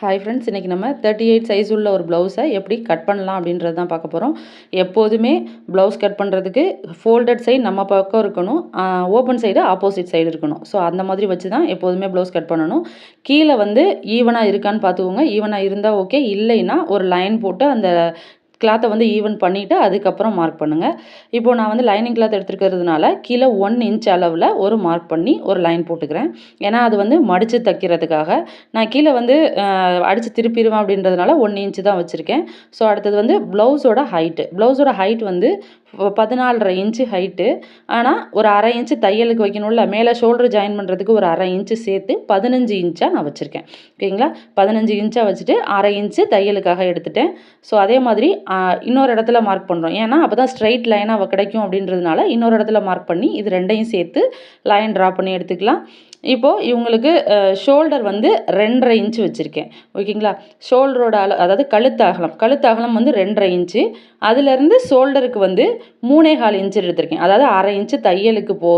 Hi friends இன்றைக்கி நம்ம thirty eight size உள்ள ஒரு ப்ளவுஸை எப்படி கட் பண்ணலாம் அப்படின்றது தான் பார்க்க போகிறோம் எப்போதுமே ப்ளவுஸ் கட் பண்ணுறதுக்கு ஃபோல்டட் சைடு நம்ம பக்கம் இருக்கணும் ஓப்பன் சைடு ஆப்போசிட் சைடு இருக்கணும். ஸோ அந்த மாதிரி வச்சு தான் எப்போதுமே ப்ளவுஸ் கட் பண்ணணும். கீழே வந்து ஈவனாக இருக்கான்னு பார்த்துக்கோங்க. ஈவனாக இருந்தால் ஓகே இல்லைன்னா ஒரு லைன் போட்டு அந்த கிளாத்தை வந்து ஈவன் பண்ணிவிட்டு அதுக்கப்புறம் மார்க் பண்ணுங்கள் இப்போது நான் வந்து லைனிங் கிளாத் எடுத்துருக்கிறதுனால கீழே ஒன் இன்ச் அளவில் ஒரு மார்க் பண்ணி ஒரு லைன் போட்டுக்கிறேன். ஏன்னா அது வந்து மடித்து தைக்கிறதுக்காக. நான் கீழே வந்து அடித்து திருப்பிடுவேன் அப்படின்றதுனால ஒன் இன்ச்சு தான் வச்சுருக்கேன். ஸோ அடுத்தது வந்து ப்ளவுஸோட ஹைட்டு ப்ளவுஸோட ஹைட் வந்து பதினாலரை இன்ச்சு ஹைட்டு ஆனால் ஒரு அரை இன்ச்சு தையலுக்கு வைக்கணும்ல மேலே ஷோல்டர் ஜாயின் பண்ணுறதுக்கு ஒரு அரை இன்ச்சு சேர்த்து பதினஞ்சு இன்ச்சாக நான் வச்சுருக்கேன். ஓகேங்களா? பதினஞ்சு இன்ச்சாக வச்சுட்டு அரை இன்ச்சு தையலுக்காக எடுத்துட்டேன். ஸோ அதே மாதிரி இன்னொரு இடத்துல மார்க் பண்ணுறோம் ஏன்னா அப்போ தான் ஸ்ட்ரைட் லைனாக கிடைக்கும் அப்படின்றதுனால இன்னொரு இடத்துல மார்க் பண்ணி இது ரெண்டையும் சேர்த்து லைன் ட்ரா பண்ணி எடுத்துக்கலாம். இப்போது இவங்களுக்கு ஷோல்டர் வந்து ரெண்டரை இன்ச்சு வச்சுருக்கேன். ஓகேங்களா? ஷோல்டரோட அள அதாவது கழுத்து அகலம். கழுத்து அகலம் வந்து ரெண்டரை இன்ச்சு அதுலேருந்து ஷோல்டருக்கு வந்து மூணே கால் இன்ச்சு எடுத்திருக்கேன். அதாவது அரை இன்ச்சு தையலுக்கு போ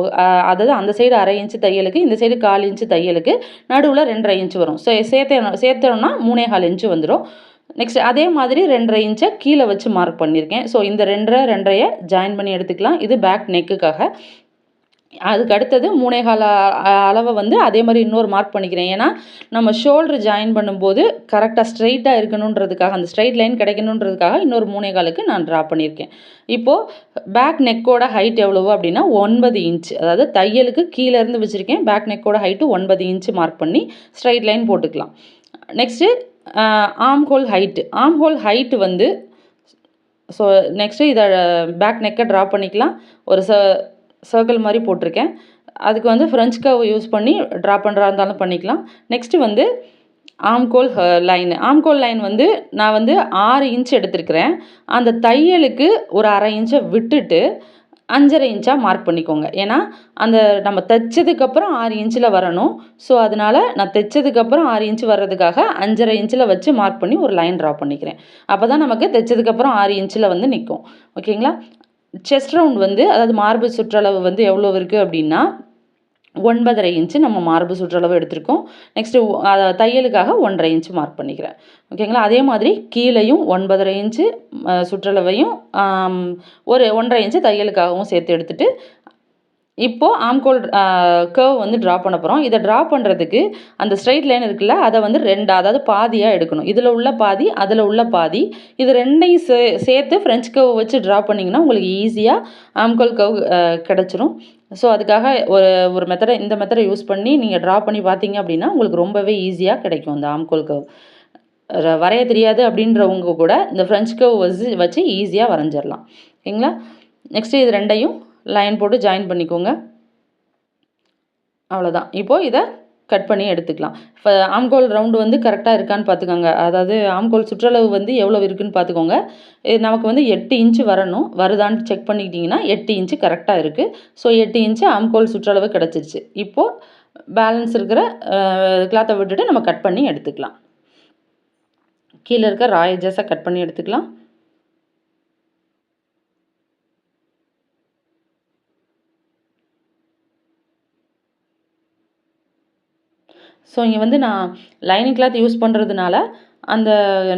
அதாவது அந்த சைடு அரை இன்ச்சு தையலுக்கு இந்த சைடு கால் இன்ச்சு தையலுக்கு நடுவில் ரெண்டரை இன்ச்சு வரும். ஸோ சேர்த்தே சேர்த்தோம்னா மூணே கால் இன்ச்சு வந்துடும் நெக்ஸ்ட் அதே மாதிரி ரெண்டரை இன்ச்சை கீழே வச்சு மார்க் பண்ணியிருக்கேன் ஸோ இந்த ரெண்டரை ரெண்டரையை ஜாயின் பண்ணி எடுத்துக்கலாம். இது பேக் நெக்குக்காக அதுக்கு அடுத்தது மூணே கால அளவை வந்து அதே மாதிரி இன்னொரு மார்க் பண்ணிக்கிறேன். ஏன்னா நம்ம ஷோல்டர் ஜாயின் பண்ணும்போது கரெக்டாக ஸ்ட்ரைட்டாக இருக்கணுன்றதுக்காக அந்த ஸ்ட்ரைட் லைன் கிடைக்கணுன்றதுக்காக இன்னொரு மூணே காலுக்கு நான் ட்ரா பண்ணியிருக்கேன். இப்போது பேக் நெக்கோட ஹைட் எவ்வளவோ அப்படின்னா ஒன்பது இன்ச் அதாவது தையலுக்கு கீழேருந்து வச்சுருக்கேன். பேக் நெக்கோட ஹைட்டு ஒன்பது இன்ச்சு மார்க் பண்ணி ஸ்ட்ரைட் லைன் போட்டுக்கலாம். Next arm hole height arm hole height வந்து ஸோ நெக்ஸ்ட்டு இதை பேக் நெக்கை ட்ரா பண்ணிக்கலாம். ஒரு ச சர்க்கிள் மாதிரி போட்டிருக்கேன். அதுக்கு வந்து ஃப்ரெஞ்ச் கவ் யூஸ் பண்ணி ட்ரா பண்ணுறா இருந்தாலும் பண்ணிக்கலாம். நெக்ஸ்ட்டு வந்து ஆம்கோல் லைன் ஆம்கோல் லைன் வந்து நான் வந்து ஆறு இன்ச் எடுத்திருக்கிறேன். அந்த தையலுக்கு ஒரு அரை இன்ச்சை விட்டுட்டு அஞ்சரை இன்ச்சாக மார்க் பண்ணிக்கோங்க. ஏன்னா அந்த நம்ம தைச்சதுக்கப்புறம் ஆறு இன்ச்சில் வரணும். ஸோ அதனால் நான் தைச்சதுக்கப்புறம் ஆறு இன்ச்சு வர்றதுக்காக அஞ்சரை இன்ச்சில் வச்சு மார்க் பண்ணி ஒரு லைன் ட்ரா பண்ணிக்கிறேன். அப்போ தான் நமக்கு தைச்சதுக்கப்புறம் ஆறு இன்ச்சில் வந்து நிற்கும் ஓகேங்களா செஸ்ட் ரவுண்ட் வந்து அதாவது மார்பு சுற்றளவு வந்து எவ்வளோ இருக்குது அப்படின்னா ஒன்பதரை இன்ச்சு நம்ம மார்பு சுற்றளவு எடுத்திருக்கோம். நெக்ஸ்ட்டு தையலுக்காக ஒன்றரை இன்ச்சு மார்க் பண்ணிக்கிறேன். ஓகேங்களா அதே மாதிரி கீழேயும் ஒன்பதரை இன்ச்சு சுற்றளவையும் ஒரு ஒன்றரை இன்ச்சு தையலுக்காகவும் சேர்த்து எடுத்துகிட்டு இப்போது ஆம்கோல் கர்வ் வந்து ட்ரா பண்ண போகிறோம் இதை ட்ரா பண்ணுறதுக்கு அந்த ஸ்ட்ரைட் லைன் இருக்குல்ல அதை வந்து ரெண்டு அதாவது பாதியாக எடுக்கணும். இதில் உள்ள பாதி அதில் உள்ள பாதி. இது ரெண்டையும் சே சேர்த்து ஃப்ரெஞ்ச் கர்வ் வச்சு ட்ரா பண்ணிங்கன்னா உங்களுக்கு ஈஸியாக ஆம்கோல் கர்வ் கிடச்சிரும். ஸோ அதுக்காக ஒரு ஒரு மெத்தடை இந்த மெத்தடை யூஸ் பண்ணி நீங்கள் ட்ரா பண்ணி பார்த்தீங்க அப்படின்னா உங்களுக்கு ரொம்பவே ஈஸியாக கிடைக்கும் அந்த ஆம்கோல் கர்வ் வரைய தெரியாது அப்படின்றவங்க கூட இந்த ஃப்ரெஞ்ச் கர்வ் வச்சு வச்சு ஈஸியாக வரைஞ்சிடலாம் ஓகேங்களா? நெக்ஸ்ட்டு இது ரெண்டையும் லைன் போட்டு ஜாயின் பண்ணிக்கோங்க. அவ்வளோதான் இப்போது இதை கட் பண்ணி எடுத்துக்கலாம். இப்போ ஆம்கோல் ரவுண்டு வந்து கரெக்டாக இருக்கான்னு பார்த்துக்கோங்க. அதாவது ஆம்கோல் சுற்றளவு வந்து எவ்வளோ இருக்குதுன்னு பார்த்துக்கோங்க. நமக்கு வந்து எட்டு இன்ச்சு வரணும். வருதான்னு செக் பண்ணிக்கிட்டிங்கன்னா எட்டு இன்ச்சு கரெக்டாக இருக்குது ஸோ எட்டு இன்ச்சு ஆம்கோல் சுற்றளவு கிடச்சிருச்சு. இப்போது பேலன்ஸ் இருக்கிற கிளாத்தை விட்டுட்டு நம்ம கட் பண்ணி எடுத்துக்கலாம். கீழே இருக்க ராயஜஸை கட் பண்ணி எடுத்துக்கலாம். ஸோ இங்கே வந்து நான் லைனிங் கிளாத் யூஸ் பண்ணுறதுனால அந்த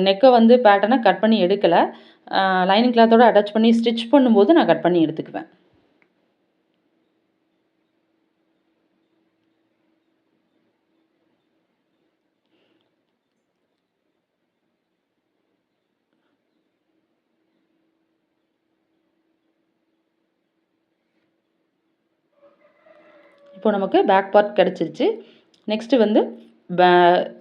நெக்கை வந்து பேட்டர்னை கட் பண்ணி எடுக்கலை. லைனிங் கிளாத்தோடு அட்டாச் பண்ணி ஸ்டிச் பண்ணும்போது நான் கட் பண்ணி எடுத்துக்குவேன். இப்போ நமக்கு பேக் பார்ட் கிடச்சிருச்சு. நெக்ஸ்ட்டு வந்து பே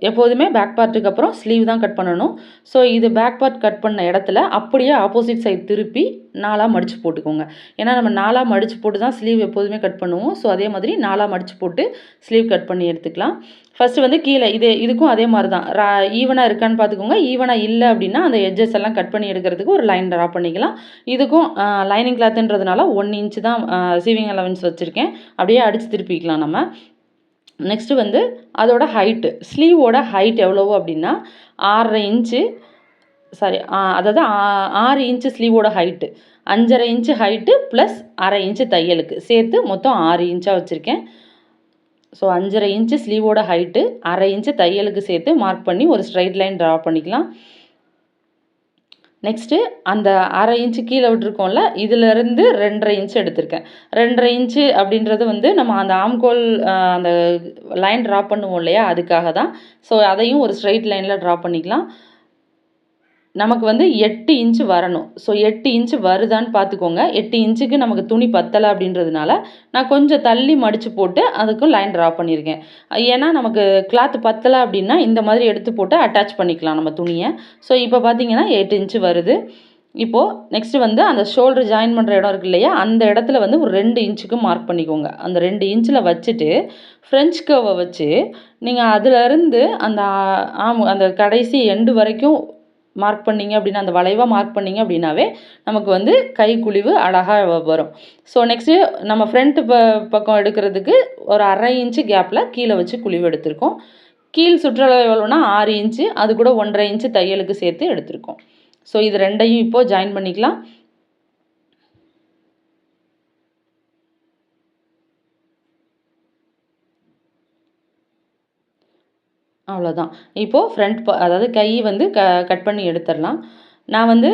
எப்போதுமே பேக் பார்ட்டுக்கு அப்புறம் ஸ்லீவ் தான் கட் பண்ணணும். ஸோ இது பேக் பார்ட் கட் பண்ண இடத்துல அப்படியே ஆப்போசிட் சைட் திருப்பி நாலாக மடித்து போட்டுக்கோங்க. ஏன்னா நம்ம நாலாக மடித்து போட்டு தான் ஸ்லீவ் எப்போதுமே கட் பண்ணுவோம். ஸோ அதே மாதிரி நாலாக மடித்து போட்டு ஸ்லீவ் கட் பண்ணி எடுத்துக்கலாம். ஃபஸ்ட்டு வந்து கீழே இது இதுக்கும் அதே மாதிரி தான். ரா ஈவனாக இருக்கான்னு பார்த்துக்கோங்க. ஈவனாக இல்லை அப்படின்னா அந்த எட்ஜஸ் எல்லாம் கட் பண்ணி எடுக்கிறதுக்கு ஒரு லைன் ட்ரா பண்ணிக்கலாம். இதுக்கும் லைனிங் கிளாத்துன்றதுனால ஒன் இன்ச்சு தான் சீவிங் அலவன்ஸ் வச்சுருக்கேன். அப்படியே அடித்து திருப்பிக்கலாம் நம்ம. நெக்ஸ்ட்டு வந்து அதோட ஹைட்டு ஸ்லீவோட ஹைட் எவ்வளவோ அப்படின்னா ஆறரை இன்ச்சு சாரி அதாவது ஆறு இன்ச்சு ஸ்லீவோட ஹைட்டு அஞ்சரை இன்ச்சு ஹைட்டு ப்ளஸ் அரை இன்ச்சு தையலுக்கு. சேர்த்து மொத்தம் ஆறு இன்ச்சாக வச்சுருக்கேன். ஸோ அஞ்சரை இன்ச்சு ஸ்லீவோட ஹைட்டு அரை இன்ச்சு தையலுக்கு சேர்த்து மார்க் பண்ணி ஒரு ஸ்ட்ரைட் லைன் ட்ரா பண்ணிக்கலாம். நெக்ஸ்ட்டு அந்த அரை இன்ச்சு கீழே விட்டுருக்கோம்ல இதிலேருந்து ரெண்டரை இன்ச்சு எடுத்திருக்கேன். ரெண்டரை இன்ச்சு அப்படின்றது வந்து நம்ம அந்த ஆம்கோல் அந்த லைன் ட்ரா பண்ணுவோம் இல்லையா அதுக்காக தான் ஸோ அதையும் ஒரு ஸ்ட்ரைட் லைனில் ட்ரா பண்ணிக்கலாம். நமக்கு வந்து எட்டு இன்ச்சு வரணும். ஸோ எட்டு இன்ச்சு வருதான்னு பார்த்துக்கோங்க. எட்டு இன்ச்சுக்கு நமக்கு துணி பத்தலை அப்படின்றதுனால நான் கொஞ்சம் தள்ளி மடித்து போட்டு அதுக்கும் லைன் ட்ரா பண்ணியிருக்கேன் ஏன்னா நமக்கு கிளாத் பத்தலை அப்படின்னா இந்த மாதிரி எடுத்து போட்டு அட்டாச் பண்ணிக்கலாம் நம்ம துணியை. ஸோ இப்போ பார்த்தீங்கன்னா எட்டு இன்ச்சு வருது. இப்போது நெக்ஸ்ட்டு வந்து அந்த ஷோல்டர் ஜாயின் பண்ணுற இடம் இருக்கு இல்லையா? அந்த இடத்துல வந்து ஒரு ரெண்டு இன்ச்சுக்கு மார்க் பண்ணிக்கோங்க. அந்த ரெண்டு இன்ச்சில் வச்சுட்டு ஃப்ரெஞ்ச் கர்வை வச்சு நீங்கள் அதிலருந்து அந்த ஆம் அந்த கடைசி எண்டு வரைக்கும் மார்க் பண்ணிங்க அப்படின்னா அந்த வளைவாக மார்க் பண்ணிங்க அப்படின்னாவே நமக்கு வந்து கை குழிவு அழகாக வரும். ஸோ நெக்ஸ்ட்டு நம்ம ஃப்ரண்ட் ப பக்கம் எடுக்கிறதுக்கு ஒரு அரை இன்ச்சு கேப்பில் கீழே வச்சு குழிவு எடுத்திருக்கோம். கீழ் சுற்றளவு எவ்வளோனா ஆறு இன்ச்சு அது கூட ஒன்றரை இன்ச்சு தையலுக்கு சேர்த்து எடுத்திருக்கோம். ஸோ இது ரெண்டையும் இப்போது ஜாயின் பண்ணிக்கலாம். அவ்வளோதான் இப்போது ஃப்ரண்ட் பா அதாவது கை வந்து க கட் பண்ணி எடுத்துடலாம். நான் வந்து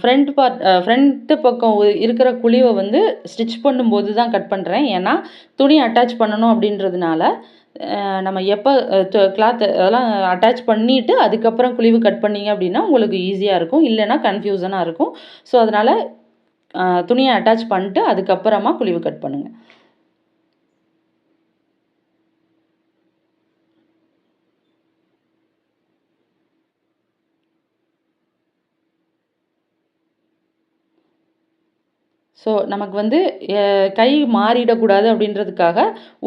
ஃப்ரண்ட் பார்ட் ஃப்ரண்ட்டு பக்கம் இருக்கிற குழிவை வந்து ஸ்டிச் பண்ணும்போது தான் கட் பண்ணுறேன் ஏன்னா துணி அட்டாச் பண்ணணும் அப்படின்றதுனால நம்ம எப்போ கிளாத் அதெல்லாம் அட்டாச் பண்ணிவிட்டு அதுக்கப்புறம் குழிவு கட் பண்ணிங்க அப்படின்னா உங்களுக்கு ஈஸியாக இருக்கும். இல்லைன்னா கன்ஃபியூசனாக இருக்கும். ஸோ அதனால் துணியை அட்டாச் பண்ணிட்டு அதுக்கப்புறமா குழிவு கட் பண்ணுங்கள் ஸோ நமக்கு வந்து கை மாறிடக்கூடாது அப்படின்றதுக்காக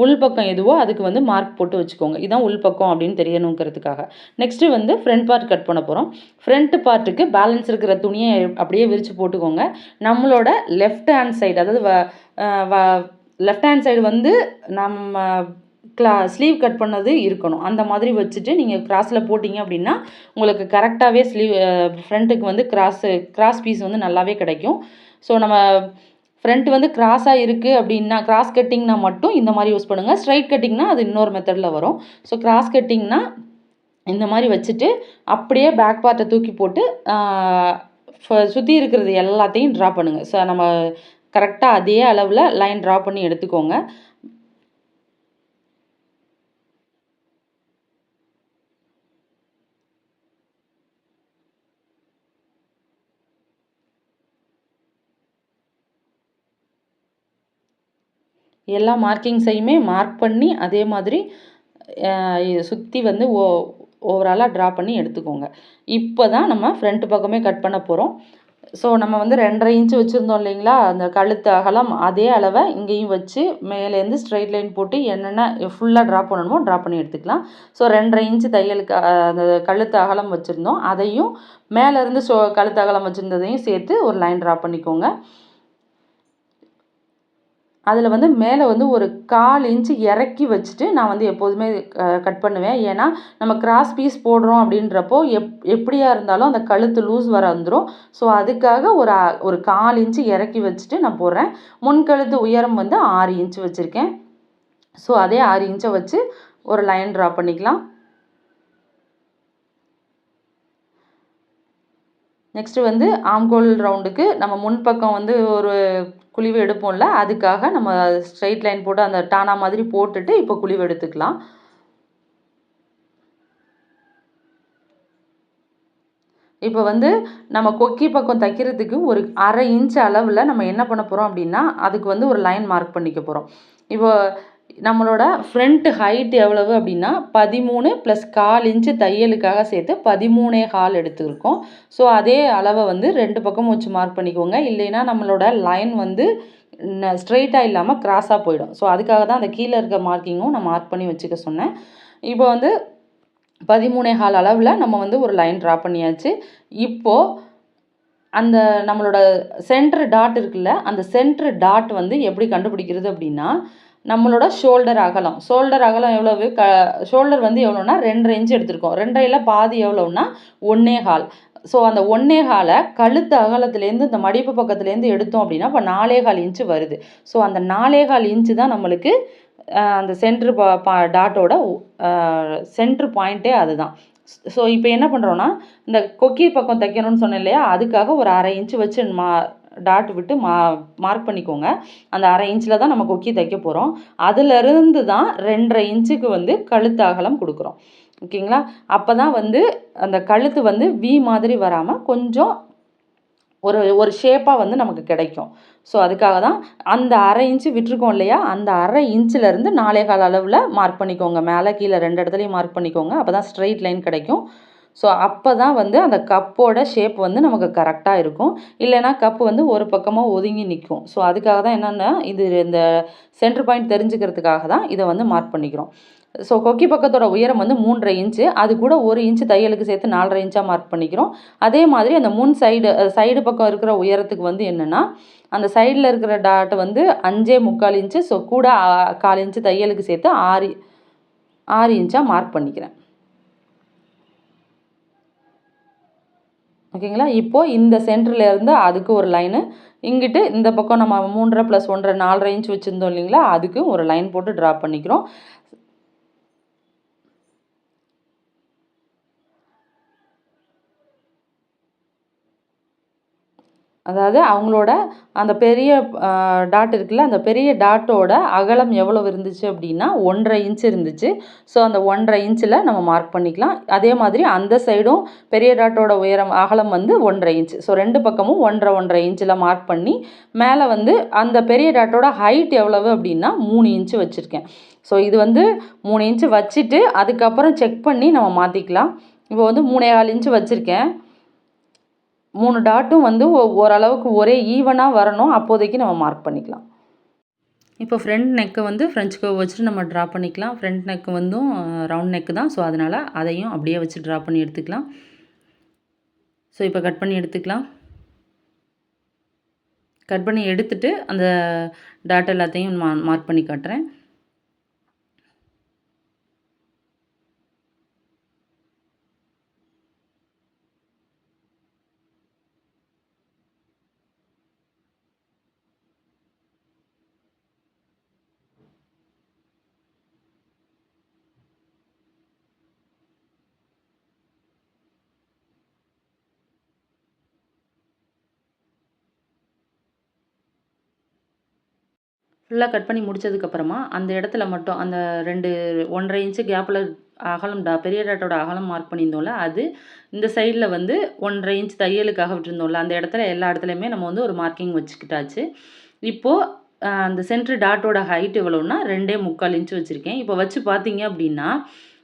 உள்பக்கம் எதுவோ அதுக்கு வந்து மார்க் போட்டு வச்சுக்கோங்க. இதுதான் உள்பக்கம் அப்படின்னு தெரியணுங்கிறதுக்காக. நெக்ஸ்ட்டு வந்து ஃப்ரண்ட் பார்ட் கட் பண்ண போகிறோம் ஃப்ரண்ட் பார்ட்டுக்கு பேலன்ஸ் இருக்கிற துணியை அப்படியே விரித்து போட்டுக்கோங்க. நம்மளோட லெஃப்ட் ஹேண்ட் சைடு அதாவது வ லெஃப்ட் ஹேண்ட் சைடு வந்து நம்ம க்ளா ஸ்லீவ் கட் பண்ணது இருக்கணும். அந்த மாதிரி வச்சுட்டு நீங்கள் க்ராஸில் போட்டிங்க அப்படின்னா உங்களுக்கு கரெக்டாகவே ஸ்லீவ் ஃப்ரண்ட்டுக்கு வந்து கிராஸு கிராஸ் பீஸ் வந்து நல்லாவே கிடைக்கும். ஸோ நம்ம ஃப்ரண்ட் வந்து கிராஸாக இருக்குது அப்படின்னா கிராஸ் கட்டிங்னா மட்டும் இந்த மாதிரி யூஸ் பண்ணுங்கள் ஸ்ட்ரைட் கட்டிங்னா அது இன்னொரு மெத்தடில் வரும். ஸோ கிராஸ் கட்டிங்னா இந்த மாதிரி வச்சுட்டு அப்படியே பேக் பார்ட்டை தூக்கி போட்டு சுற்றி இருக்கிறது எல்லாத்தையும் ட்ரா பண்ணுங்கள் ஸோ நம்ம கரெக்டாக அதே அளவில் லைன் ட்ரா பண்ணி எடுத்துக்கோங்க. எல்லா மார்க்கிங்ஸையுமே மார்க் பண்ணி அதே மாதிரி சுற்றி வந்து ஓ ஓவராலாக ட்ரா பண்ணி எடுத்துக்கோங்க. இப்போ தான் நம்ம ஃப்ரண்ட் பக்கமே கட் பண்ண போகிறோம் ஸோ நம்ம வந்து ரெண்டரை இன்ச்சு வச்சுருந்தோம் இல்லைங்களா? அந்த கழுத்து அகலம் அதே அளவை இங்கேயும் வச்சு மேலேருந்து ஸ்ட்ரைட் லைன் போட்டு என்னென்ன ஃபுல்லாக ட்ரா பண்ணணுமோ ட்ரா பண்ணி எடுத்துக்கலாம். ஸோ ரெண்டரை இன்ச்சு தையலுக்கு அந்த கழுத்து அகலம் வச்சுருந்தோம். அதையும் மேலேருந்து ஸோ கழுத்து அகலம் வச்சுருந்ததையும் சேர்த்து ஒரு லைன் ட்ரா பண்ணிக்கோங்க. அதில் வந்து மேலே வந்து ஒரு கால் இன்ச்சு இறக்கி வச்சுட்டு நான் வந்து எப்போதுமே கட் பண்ணுவேன். ஏன்னா நம்ம கிராஸ் பீஸ் போடுறோம் அப்படின்றப்போ எப் எப்படியா இருந்தாலும் அந்த கழுத்து லூஸ் வர வந்துடும் ஸோ அதுக்காக ஒரு ஒரு கால் இன்ச்சு இறக்கி வச்சுட்டு நான் போடுறேன். முன்கழுத்து உயரம் வந்து ஆறு இன்ச்சு வச்சுருக்கேன். ஸோ அதே ஆறு இன்ச்சை வச்சு ஒரு லைன் ட்ரா பண்ணிக்கலாம். நெக்ஸ்ட்டு வந்து ஆம்கோல் ரவுண்டுக்கு நம்ம முன்பக்கம் வந்து ஒரு குழிவு எடுப்போம்ல அதுக்காக நம்ம ஸ்ட்ரெயிட் லைன் போட்டு அந்த டானா மாதிரி போட்டுட்டு இப்போ குழிவு எடுத்துக்கலாம். இப்போ வந்து நம்ம கொக்கி பக்கம் தைக்கிறதுக்கு ஒரு அரை இன்ச் அளவில் நம்ம என்ன பண்ண போகிறோம் அப்படின்னா அதுக்கு வந்து ஒரு லைன் மார்க் பண்ணிக்க போகிறோம் இப்போ நம்மளோட ஃப்ரண்ட் ஹைட் எவ்வளவு அப்படின்னா பதிமூணு ப்ளஸ் கால் இன்ச்சு தையலுக்காக சேர்த்து பதிமூணே கால் எடுத்துருக்கோம். ஸோ அதே அளவை வந்து ரெண்டு பக்கமும் வச்சு மார்க் பண்ணிக்கோங்க. இல்லைன்னா நம்மளோட லைன் வந்து ஸ்ட்ரெயிட்டாக இல்லாமல் கிராஸாக போயிடும். ஸோ அதுக்காக தான் அந்த கீழே இருக்க மார்க்கிங்கும் நான் மார்க் பண்ணி வச்சுக்க சொன்னேன். இப்போ வந்து பதிமூணே கால் அளவில் நம்ம வந்து ஒரு லைன் ட்ரா பண்ணியாச்சு. இப்போது அந்த நம்மளோட சென்ட்ரு டாட் இருக்குல்ல அந்த சென்ட்ரு டாட் வந்து எப்படி கண்டுபிடிக்கிறது அப்படின்னா நம்மளோட ஷோல்டர் அகலம். ஷோல்டர் அகலம் எவ்வளவு? க ஷோல்டர் வந்து எவ்வளோன்னா ரெண்டரை இன்ச் எடுத்திருக்கோம். ரெண்டரையில் பாதி எவ்வளோன்னா ஒன்னே கால். ஸோ அந்த ஒன்னே காலை கழுத்து அகலத்துலேருந்து இந்த மடிப்பு பக்கத்துலேருந்து எடுத்தோம் அப்படின்னா இப்போ நாலே கால் இன்ச்சு வருது. ஸோ அந்த நாலே கால் இன்ச்சு தான் நம்மளுக்கு அந்த சென்ட்ரு பா பா டாட்டோட சென்ட்ரு பாயிண்ட்டே அதுதான். ஸோ இப்போ என்ன பண்ணுறோன்னா இந்த கொக்கி பக்கம் தைக்கணும்னு சொன்னேன் இல்லையா அதுக்காக ஒரு அரை இன்ச்சு வச்சு மா டாட் விட்டு மா மார்க் பண்ணிக்கோங்க. அந்த அரை இன்ச்சில் தான் நம்ம கொக்கி தைக்க போகிறோம் அதுலேருந்து தான் ரெண்டரை இன்ச்சுக்கு வந்து கழுத்து அகலம் கொடுக்குறோம். ஓகேங்களா? அப்போ தான் வந்து அந்த கழுத்து வந்து வி மாதிரி வராமல் கொஞ்சம் ஒரு ஒரு ஷேப்பாக வந்து நமக்கு கிடைக்கும். ஸோ அதுக்காக தான் அந்த அரை இன்ச்சு விட்டுருக்கோம் இல்லையா? அந்த அரை இன்ச்சிலேருந்து நாலே கால அளவில் மார்க் பண்ணிக்கோங்க. மேலே கீழே ரெண்டு இடத்துலையும் மார்க் பண்ணிக்கோங்க. அப்போ தான் ஸ்ட்ரெயிட் லைன் கிடைக்கும். ஸோ அப்போ தான் வந்து அந்த கப்போட ஷேப் வந்து நமக்கு கரெக்டாக இருக்கும். இல்லைனா கப்பு வந்து ஒரு பக்கமாக ஒதுங்கி நிற்கும். ஸோ அதுக்காக தான் என்னென்னா இது இந்த சென்டர் பாயிண்ட் தெரிஞ்சுக்கிறதுக்காக தான் இதை வந்து மார்க் பண்ணிக்கிறோம். ஸோ கொக்கி பக்கத்தோட உயரம் வந்து மூன்றரை இன்ச்சு அது கூட ஒரு இன்ச்சு தையலுக்கு சேர்த்து நாலரை இன்ச்சாக மார்க் பண்ணிக்கிறோம். அதே மாதிரி அந்த முன் சைடு சைடு பக்கம் இருக்கிற உயரத்துக்கு வந்து என்னென்னா அந்த சைடில் இருக்கிற டாட்டை வந்து அஞ்சே முக்கால் இன்ச்சு ஸோ கூட கால் இன்ச்சு தையலுக்கு சேர்த்து ஆறு ஆறு இன்ச்சாக மார்க் பண்ணிக்கிறேன். ஓகேங்களா? இப்போது இந்த சென்டர்லேருந்து அதுக்கு ஒரு லைனு. இங்கிட்டு இந்த பக்கம் நம்ம மூன்றரை ப்ளஸ் ஒன்றரை நாலரை இன்ச் வச்சுருந்தோம் இல்லைங்களா? அதுக்கு ஒரு லைன் போட்டு ட்ரா பண்ணிக்கிறோம். அதாவது அவங்களோட அந்த பெரிய டாட் இருக்குல்ல அந்த பெரிய டாட்டோட அகலம் எவ்வளோ இருந்துச்சு அப்படின்னா ஒன்றரை இன்ச் இருந்துச்சு. ஸோ அந்த ஒன்றரை இன்ச்சில் நம்ம மார்க் பண்ணிக்கலாம். அதே மாதிரி அந்த சைடும் பெரிய டாட்டோட உயரம் அகலம் வந்து ஒன்றரை இன்ச் ஸோ ரெண்டு பக்கமும் ஒன்றரை ஒன்றரை இன்ச்சில் மார்க் பண்ணி மேலே வந்து அந்த பெரிய டாட்டோட ஹைட் எவ்வளவு அப்படின்னா மூணு இன்ச்சு வச்சுருக்கேன். ஸோ இது வந்து மூணு இன்ச்சு வச்சுட்டு அதுக்கப்புறம் செக் பண்ணி நம்ம மாற்றிக்கலாம் இப்போ வந்து மூணே கால் இன்ச்சு வச்சுருக்கேன். மூணு டாட்டும் வந்து ஓரளவுக்கு ஒரே ஈவனாக வரணும். அப்போதைக்கு நம்ம மார்க் பண்ணிக்கலாம். இப்போ ஃப்ரண்ட் நெக்கை வந்து ஃப்ரெஞ்ச் கவ் வச்சுட்டு நம்ம ட்ரா பண்ணிக்கலாம். ஃப்ரண்ட் நெக்கு வந்தும் ரவுண்ட் நெக்கு தான். ஸோ அதனால் அதையும் அப்படியே வச்சு ட்ரா பண்ணி எடுத்துக்கலாம். ஸோ இப்போ கட் பண்ணி எடுத்துக்கலாம். கட் பண்ணி எடுத்துட்டு அந்த டாட் எல்லாத்தையும் மா மார்க் பண்ணி காட்டுறேன். ஃபுல்லாக கட் பண்ணி முடிச்சதுக்கப்புறமா அந்த இடத்துல மட்டும் அந்த ரெண்டு ஒன்றரை இன்ச்சு கேப்பில் அகலம் டா பெரிய டாட்டோட அகலம் மார்க் பண்ணியிருந்தோம்ல அது இந்த சைடில் வந்து ஒன்றரை இன்ச் தையலுக்காக விட்டுருந்தோம்ல அந்த இடத்துல எல்லா இடத்துலையுமே நம்ம வந்து ஒரு மார்க்கிங் வச்சுக்கிட்டாச்சு. இப்போது அந்த சென்ட்ரு டாட்டோட ஹைட் எவ்வளோன்னா ரெண்டே முக்கால் இன்ச்சு வச்சுருக்கேன். இப்போ வச்சு பார்த்தீங்க அப்படின்னா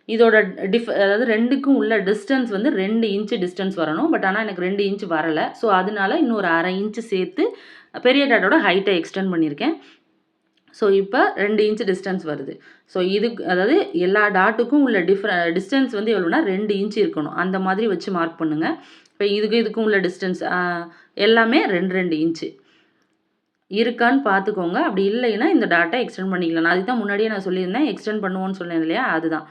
இதோட டிஃப் அதாவது ரெண்டுக்கும் உள்ள டிஸ்டன்ஸ் வந்து ரெண்டு இன்ச்சு டிஸ்டன்ஸ் வரணும். பட் ஆனால் எனக்கு ரெண்டு இன்ச்சு வரலை. ஸோ அதனால இன்னொரு அரை இன்ச்சு சேர்த்து பெரிய டாட்டோட ஹைட்டை எக்ஸ்டெண்ட் பண்ணியிருக்கேன். ஸோ இப்போ ரெண்டு இன்ச்சு டிஸ்டன்ஸ் வருது. ஸோ இதுக்கு அதாவது எல்லா டாட்டுக்கும் உள்ள டிஃப்ர டிஸ்டன்ஸ் வந்து எவ்வளோனா ரெண்டு இன்ச் இருக்கணும். அந்த மாதிரி வச்சு மார்க் பண்ணுங்கள் இப்போ இதுக்கு இதுக்கும் உள்ள டிஸ்டன்ஸ் எல்லாமே ரெண்டு ரெண்டு இன்ச்சு இருக்கான்னு பார்த்துக்கோங்க அப்படி இல்லைன்னா இந்த டாட்டை எக்ஸ்டெண்ட் பண்ணிக்கலாம். நான் அதுக்கு தான் முன்னாடியே நான் சொல்லியிருந்தேன். எக்ஸ்டெண்ட் பண்ணுவோன்னு சொன்னேன் இல்லையா? அதுதான்.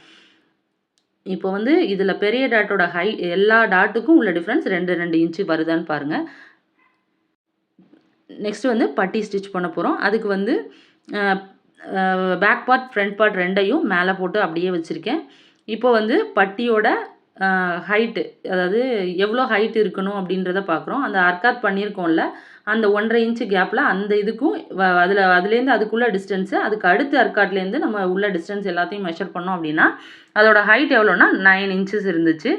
இப்போ வந்து இதில் பெரிய டாட்டோட ஹை எல்லா டாட்டுக்கும் உள்ள டிஃப்ரென்ஸ் ரெண்டு ரெண்டு இன்ச்சு வருதான்னு பாருங்கள் நெக்ஸ்ட் வந்து பட்டி ஸ்டிச் பண்ண போகிறோம் அதுக்கு வந்து பேக் பார்ட் ஃப்ரண்ட் பார்ட் ரெண்டையும் மேலே போட்டு அப்படியே வச்சுருக்கேன். இப்போ வந்து பட்டியோட ஹைட்டு அதாவது எவ்வளோ ஹைட் இருக்கணும் அப்படின்றத பார்க்குறோம். அந்த அர்க்காத் பண்ணியிருக்கோம்ல அந்த ஒன்றரை இன்ச்சு கேப்பில் அந்த இதுக்கும் அதில் அதுலேருந்து அதுக்குள்ளே டிஸ்டன்ஸு அதுக்கு அடுத்து அர்க்காட்லேருந்து நம்ம உள்ள டிஸ்டன்ஸ் எல்லாத்தையும் மெஷர் பண்ணோம் அப்படின்னா அதோடய ஹைட் எவ்வளோன்னா நைன் இன்ச்சஸ் இருந்துச்சு.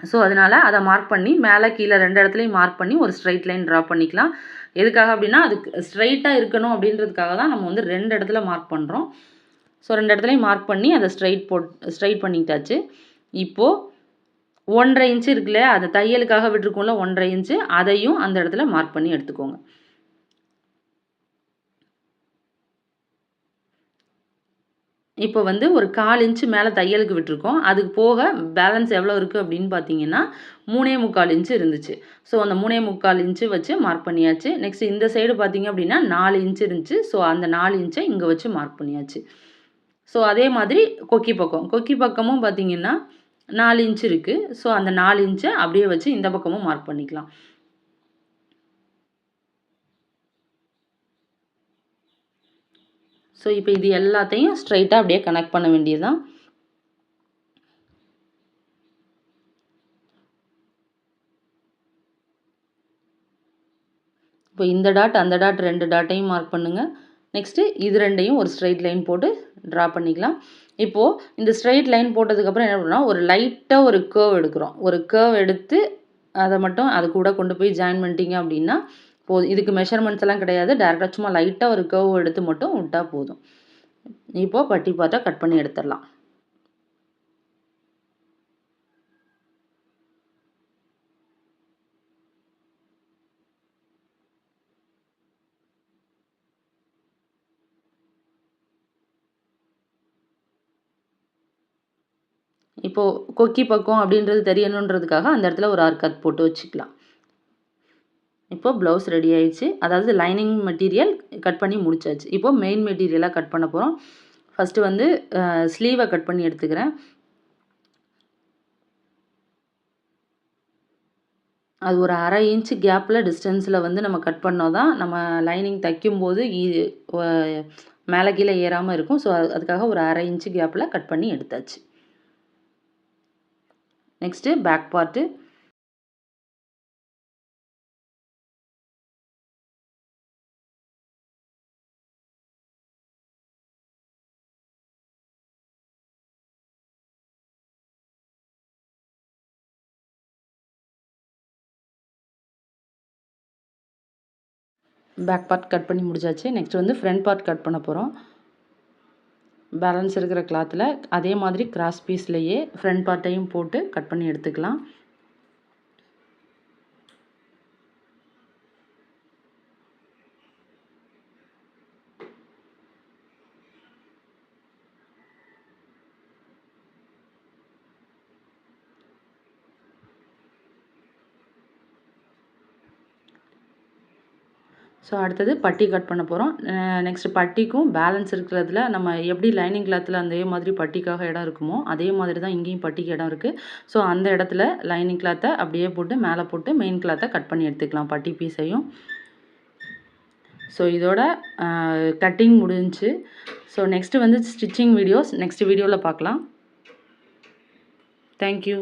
ஸோ அதனால் அதை மார்க் பண்ணி மேலே கீழே ரெண்டு இடத்துலையும் மார்க் பண்ணி ஒரு ஸ்ட்ரைட் லைன் ட்ரா பண்ணிக்கலாம். எதுக்காக அப்படின்னா அதுக்கு ஸ்ட்ரைட்டாக இருக்கணும் அப்படின்றதுக்காக தான் நம்ம வந்து ரெண்டு இடத்துல மார்க் பண்ணுறோம் ஸோ ரெண்டு இடத்துலையும் மார்க் பண்ணி அதை ஸ்ட்ரைட் போட் ஸ்ட்ரைட் பண்ணிட்டாச்சு இப்போது ஒன்றரை இன்ச்சு இருக்குல்ல அதை தையலுக்காக விட்டுருக்கோம்ல ஒன்றரை இன்ச்சு அதையும் அந்த இடத்துல மார்க் பண்ணி எடுத்துக்கோங்க. இப்போ வந்து ஒரு கால் இன்ச்சு மேலே தையலுக்கு விட்டுருக்கோம். அதுக்கு போக பேலன்ஸ் எவ்வளோ இருக்குது அப்படின்னு பார்த்தீங்கன்னா மூணே முக்கால் இன்ச்சு இருந்துச்சு. ஸோ அந்த மூணே முக்கால் இன்ச்சு வச்சு மார்க் பண்ணியாச்சு. நெக்ஸ்ட் இந்த சைடு பார்த்தீங்க அப்படின்னா நாலு இன்ச்சு இருந்துச்சு. ஸோ அந்த நாலு இன்ச்சை இங்கே வச்சு மார்க் பண்ணியாச்சு. ஸோ அதே மாதிரி கொக்கி பக்கம். கொக்கி பக்கமும் பார்த்தீங்கன்னா நாலு இன்ச்சு இருக்குது ஸோ அந்த நாலு இன்ச்சை அப்படியே வச்சு இந்த பக்கமும் மார்க் பண்ணிக்கலாம். ஸோ இப்போ இது எல்லாத்தையும் ஸ்ட்ரைட்டாக அப்படியே கனெக்ட் பண்ண வேண்டியது தான் இப்போ இந்த டாட் அந்த டாட் ரெண்டு டாட்டையும் மார்க் பண்ணுங்கள் நெக்ஸ்ட்டு இது ரெண்டையும் ஒரு ஸ்ட்ரைட் லைன் போட்டு ட்ரா பண்ணிக்கலாம். இப்போது இந்த ஸ்ட்ரைட் லைன் போட்டதுக்கப்புறம் என்ன பண்ணோம் ஒரு லைட்டாக ஒரு கேர்வ் எடுக்கிறோம். ஒரு கேர்வ் எடுத்து அதை மட்டும் அது கூட கொண்டு போய் ஜாயின் பண்ணிட்டீங்க அப்படின்னா போதும் இதுக்கு மெஷர்மெண்ட்ஸ் எல்லாம் கிடையாது. டேரெக்டாக சும்மா லைட்டாக ஒரு கவ் எடுத்து மட்டும் விட்டால் போதும். இப்போது பட்டி பார்த்தா கட் பண்ணி எடுத்துடலாம். இப்போது கொக்கி பக்கம் அப்படின்றது தெரியணுன்றதுக்காக அந்த இடத்துல ஒரு ஆர்காத் போட்டு வச்சுக்கலாம். இப்போது ப்ளவுஸ் ரெடி ஆயிடுச்சு. அதாவது லைனிங் மெட்டீரியல் கட் பண்ணி முடிச்சாச்சு. இப்போது மெயின் மெட்டீரியலாக கட் பண்ண போகிறோம் ஃபஸ்ட்டு வந்து ஸ்லீவை கட் பண்ணி எடுத்துக்கிறேன். அது ஒரு அரை இன்ச்சு கேப்பில் டிஸ்டன்ஸில் வந்து நம்ம கட் பண்ணோம் தான் நம்ம லைனிங் தைக்கும்போது மேலே கீழே ஏறாமல் இருக்கும். ஸோ அதுக்காக ஒரு அரை இன்ச்சு கேப்பில் கட் பண்ணி எடுத்தாச்சு. Next back part back part cut பண்ணி முடிச்சாச்சு. நெக்ஸ்ட் வந்து ஃப்ரண்ட் பார்ட் கட் பண்ண போகிறோம் பேலன்ஸ் இருக்கிற கிளாத்தில் அதே மாதிரி கிராஸ் பீஸ்லேயே ஃப்ரண்ட் பார்ட்டையும் போட்டு கட் பண்ணி எடுத்துக்கலாம். ஸோ அடுத்தது பட்டி கட் பண்ண போகிறோம் நெக்ஸ்ட் பட்டிக்கும் பேலன்ஸ் இருக்கிறதுல நம்ம எப்படி லைனிங் கிளாத்தில் அதே மாதிரி பட்டிக்காக இடம் இருக்குமோ அதே மாதிரி தான் இங்கேயும் பட்டிக்கு இடம் இருக்குது ஸோ அந்த இடத்துல லைனிங் கிளாத்தை அப்படியே போட்டு மேலே போட்டு மெயின் கிளாத்தை கட் பண்ணி எடுத்துக்கலாம் பட்டி பீஸையும் ஸோ இதோட கட்டிங் முடிஞ்சு ஸோ நெக்ஸ்ட்டு வந்து ஸ்டிச்சிங் வீடியோஸ் நெக்ஸ்ட் வீடியோவில் பார்க்கலாம். Thank you